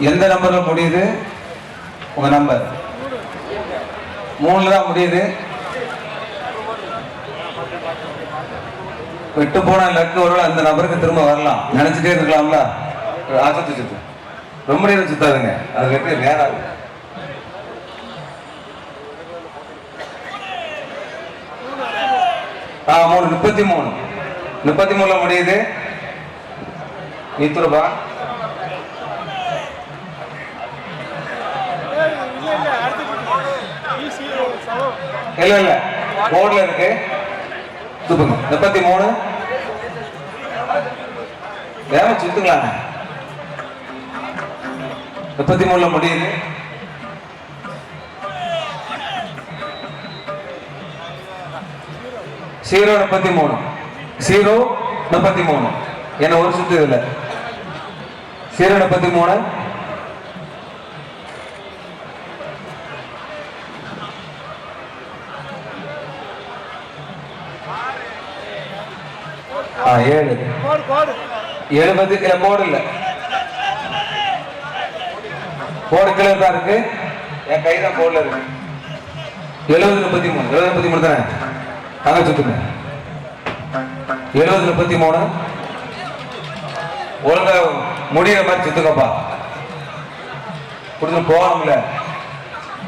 எந்த நம்பர்ல முடியுது? உங்க நம்பர். மூணுல தான் முடியுது. விட்டு போன லக்கு ஒரு அந்த நபருக்கு திரும்ப வரலாம். நினைச்சிட்டே இருக்கலாம்ல? ஆசத்து சுத்து. சுத்து ரொம்ப நேரம் சுத்தாதுங்க. அது வெற்றி நேரம். ஆ மூணு முப்பத்தி மூணு. முப்பத்தி மூணுல முடியுது நீத்துருபா இல்ல இல்ல. போர்டுல இருக்கு. துப்புங்க முப்பத்தி மூணு. வேற சுத்துங்களா முப்பத்தி மூணுல முடியுது ஜீரோ முப்பத்தி மூணு. ஜீரோ முப்பத்தி மூணு என்ன ஒரு சுத்து இதுல. ஜீரோ முப்பத்தி மூணு ஆ ஏழு. எழுபது இல்ல போர்டு இல்ல. போர்டு கீழே தான் இருக்கு. என் கை தான் போர்டுல இருக்கு எழுபது முப்பத்தி மூணு எழுபது முப்பத்தி மூணு தானே? அங்க சுத்துங்க. எழுபது முப்பத்தி மூணு ஒழுங்கா முடிகிற மாதிரி சுத்துக்கப்பா கொடுத்து போகணும்ல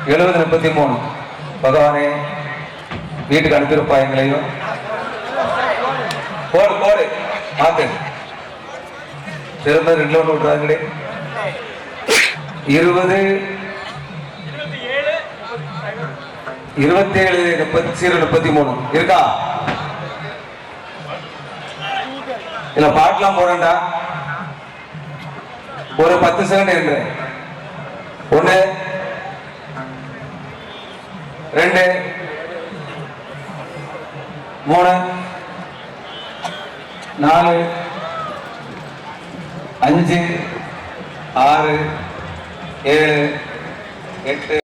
எழுபது முப்பத்தி மூணு. பகவானே வீட்டுக்கு அனுப்பியிருப்பா எங்களையும். போடு போடு. மாத்து. திரும்ப ரெண்டு ஒன்று விட்றாங்களே இருபது. இருபத்தி ஏழு முப்பத்தி ஜீரோ முப்பத்தி மூணு. இருக்கா? இல்ல பாட்டெல்லாம் போடண்டா ஒரு பத்து செகண்ட் என்று ஒண்ணு ரெண்டு மூணு நாலு அஞ்சு ஆறு ஏழு எட்டு.